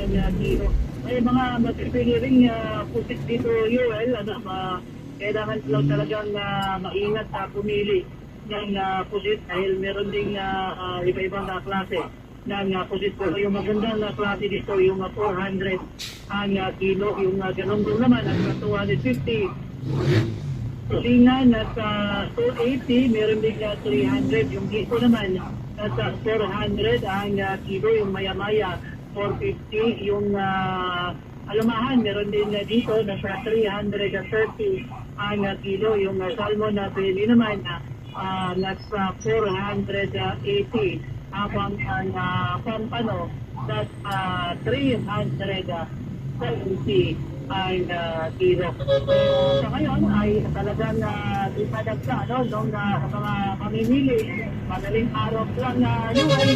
uh, kilo. May mga matipili rin uh, pusit dito, Yoel, ano, uh, kailangan lang talagang uh, maingat sa pumili ng uh, pusit dahil meron ding uh, uh, iba-ibang uh, klase ng uh, pusit po. Yung magandang uh, klase dito, yung uh, 400 ang uh, kilo, yung uh, ganun din naman, ang uh, 250 Tulingan at uh, 280, meron din uh, 300. Yung dito naman, nasa 400 ang uh, kilo, yung maya-maya, 450. Yung uh, alamahan, meron din uh, dito, nasa 330 ang uh, kilo. Yung uh, salmon na pili naman, uh, nasa 480. Habang ang uh, pampano, nasa uh, 370 ang uh, kilo. So, sa ngayon ay talagang uh, ipadagsa no, nung uh, mga mamimili. Madaling araw lang na uh, yun ay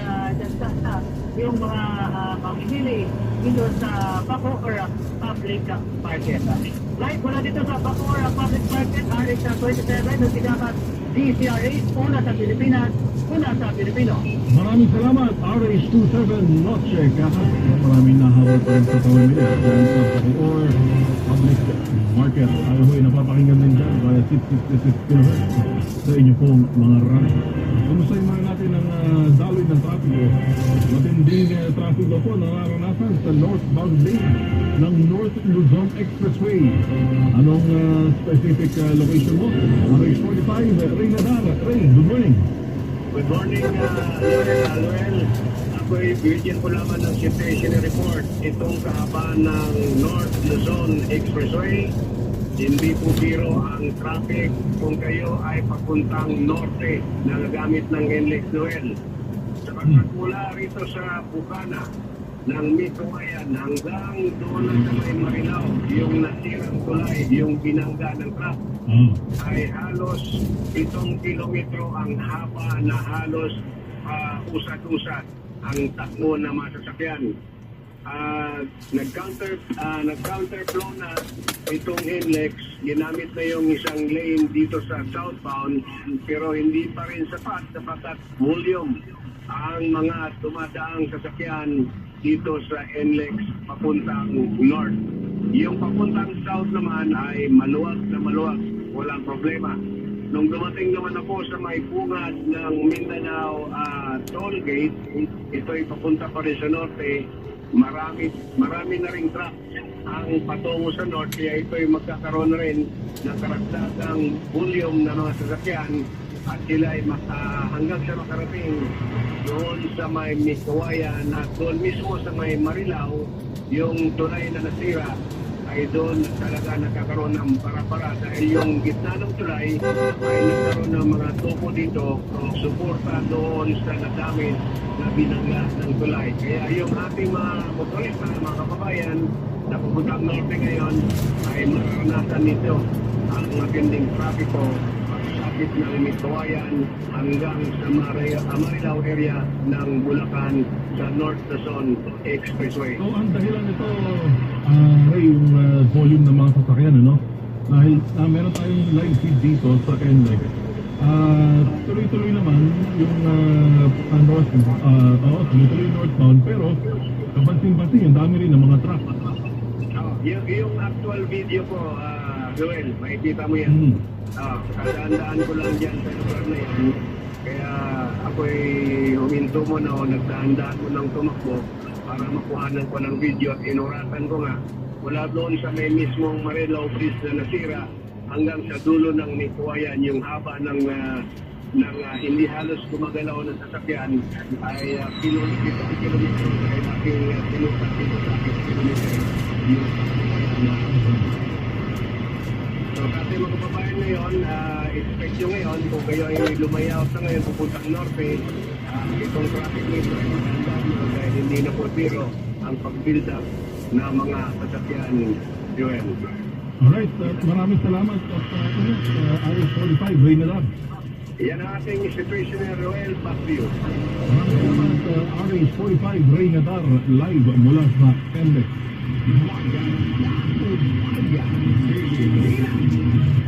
uh, dagsa na yung mga uh, mamimili dito sa Baco or uh, Public Market. Live mula dito sa Baco or uh, Public Market, RX 27, na sinakat DCRH, una sa Pilipinas, una sa Pilipino. Maraming salamat, RH27 Noche Kaha. Maraming nahabol pa rin sa tawin nila. Dahil sa Bacoor Public Market. Ayaw ho'y napapakinggan din dyan via 666 kHz sa inyo pong mga radyo. Kumusta yung mga natin ang uh, daloy ng trapiko? Matinding uh, trapiko po nararanasan sa northbound lane ng North Luzon Expressway. Anong uh, specific uh, location mo? RH45, Ray Nadara. Ray, good morning. Good morning, uh. Loel. Ako'y bigyan ko lamang ng situation report. Itong kahabaan ng North Luzon Expressway. Hindi po biro ang traffic kung kayo ay papuntang norte na nagamit ng NLEX Noel. Sapagkat mula rito sa Bukana ng Mituayan hanggang doon sa may Marilao, yung nasirang tulay, yung binangga ng truck, Ah. ay halos itong kilometro ang haba na halos ah, usad-usad ang takbo na masasakyan. Ah, nag-counter ah, nag-counterflow na itong NLEX, ginamit na yung isang lane dito sa southbound pero hindi pa rin sapat sapagkat volume ang mga dumadaang sasakyan dito sa NLEX papuntang north. Yung papuntang south naman ay maluwag na maluwag, walang problema. Nung dumating naman ako sa may bungad ng Mindanao ah, toll gate, ito'y papunta pa rin sa norte, marami, marami na ring truck ang patungo sa north, kaya ito'y magkakaroon na rin ng karagdagang volume ng mga sasakyan at sila ay maka, hanggang sa makarating doon sa may Mikawayan at doon mismo sa may Marilao, yung tulay na nasira ay doon talaga nagkakaroon ng para-para dahil yung gitna ng tulay ay nagkaroon ng mga tubo dito suporta doon sa nadamit na binangga ng tulay. Kaya yung ating mga motorista, mga kababayan na pupuntang norte ngayon ay mararanasan nito ang matinding trapiko sakit ng Mitawayan hanggang sa Maria, Marilao area ng Bulacan sa North Luzon Expressway. So ang dahilan nito, Ray, yung ah, volume ng mga sasakyan, ano? Dahil ah, meron tayong live feed dito sa NLEX. Ah, tuloy-tuloy naman yung uh, north, uh, oh, tuloy-tuloy northbound, pero kapansin-pansin, yung dami rin ng mga truck. Oh, yung, yung actual video ko, ah, Joel, makikita mo yan. Mm. Ah, kadaan-daan ko lang dyan sa lugar na yan. Kaya ako'y huminto mo na o nagdaan-daan ko ng tumakbo para makuhanan ko ng video at inuratan ko nga mula doon sa may mismong Marilao Bridge na nasira hanggang sa dulo ng Nipuayan, yung haba ng ah, ng ah, hindi halos gumagalaw ng sasakyan ay uh, kilometro kilometro ay aking uh, sinukat dito sa aking kilometro So kasi mga kababayan ngayon, uh, expect nyo ngayon kung kayo ay lumayaw sa ngayon pupuntang norte, uh, itong traffic nito ay magandang dahil hindi na po biro ang pag-build up na mga sasakyan, Joel. Alright, uh, maraming salamat at uh, uh, RS45, Ray Nadar. Yan ang ating situation back to you. Maraming salamat uh, RH45, Ray Nadar, live mula sa NLEX.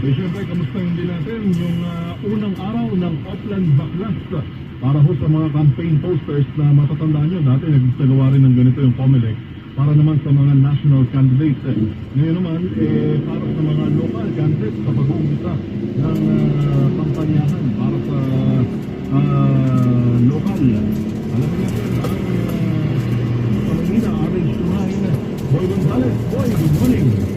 Eh, syempre, kamusta hindi natin yung uh, unang araw ng Upland Backlash para ho sa mga campaign posters na matatandaan nyo, dati nagsagawa rin ng ganito yung COMELEC para naman sa mga national candidates. Eh. Ngayon naman, eh, para sa mga local candidates sa pag-uumpisa ng ah, kampanyahan para sa ah, local. Alam natin, ang uh, Pamilina, RH29, Boy Gonzales. Boy, good morning.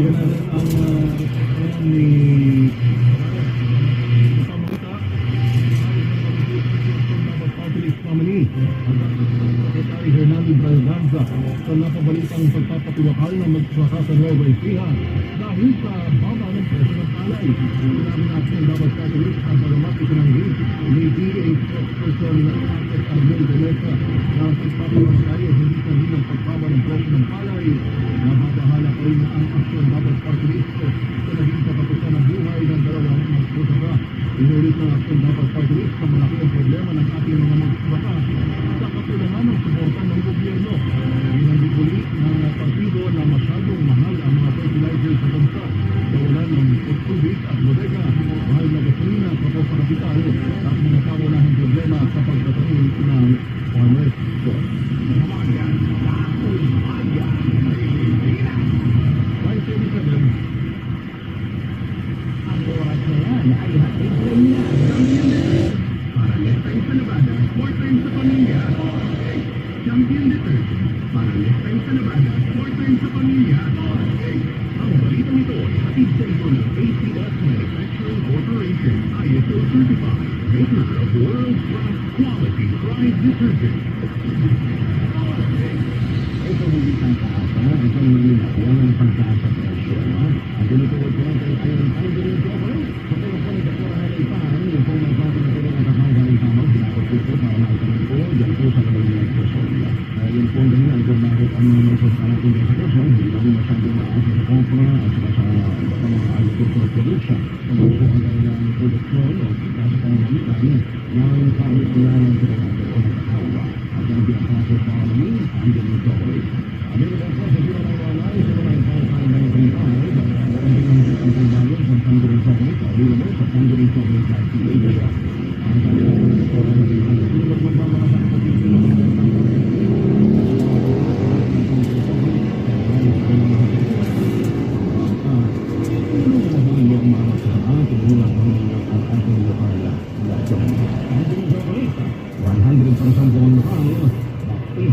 Natin ang uh, ni Nominee Secretary Hernando Braganza sa napabalitang pagpapatiwakal ng magsaka sa Nueva Ecija dahil sa baba ng presyo ng palay. Sinabi natin ang dapat katuloy sa bagamat itinanggi ni Na Marcos Arnel Gomesa na ang pagpapatiwakal ay hindi sa ng pagbaba ng presyo ng palay. Nababahala pa rin na ang aksyon dapat katuloy sa naging katapusan ng buhay ng dalawang magsasaka. Inulit ng aksyon dapat sa malaki problema ng ating mga magsasaka quality pride detergent. Ito hindi ang kaasa, ito ang nilinawan ng pagtaas sa presyo. no? Ang tinutukoy ko lang kay Iron Tiger Incorporated. Sa teleponik at wala na ipahan, yung pong nagpapatuloy ang katawag ng tamaw, sinakot ko ito para maitanong ko, dyan po sa mga mga person. Uh, yun po ang dahilan kung bakit ang mga magsasalating sa person, hindi namin masyadong maasa sa compra at saka sa iba pang mga agricultural production. Kung po ang kanilang produksyon o kita sa pamamagitan ng pamamagitan ng pinagkakot o nagkakawa. At ang pinapasok sa economy, ang ganun ito. Available po sa Zero Nine One Nine, Zero Nine Five Five Nine Three Five. Ang pinagkakot ang pagbayon sa Tangerine Chocolate, available sa Tangerine Chocolate Live TV area. Ang kanilang store na rin ang sulot magmamasak sa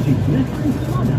Gente, olha,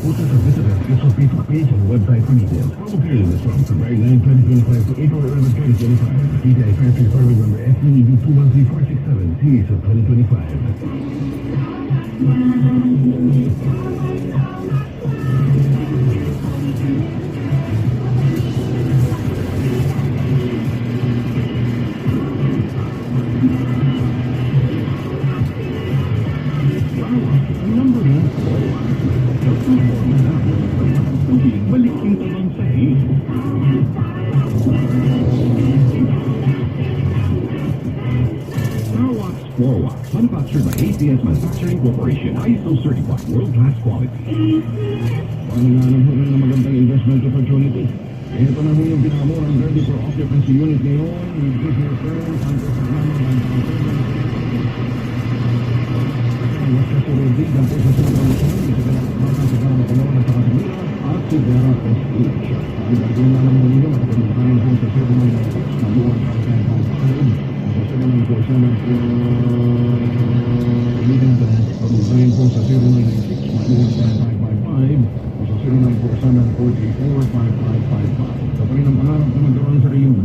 This is a visitor. Use page free the website for details. the period from February 9, 2025 to April 11, 2025. DTI Factory Permit number SDEB 213467 series of 2025. Manufactured by ACS Manufacturing Corporation, ISO certified, world-class quality. Pangalan ho na magandang investment opportunity. Ito na ho yung pinamurang ready for occupancy unit ngayon. Kasurudi dan po sa ang gagawin na naman ninyo makapagmakain po sa 0996 na buwan sa kanyang pangkain. Sa 0947 po Meeting na pagmakain po sa 0996 na buwan sa 5555 o sa 0947 434 5555. Sa rin ang pangarap na magkaroon sa iyong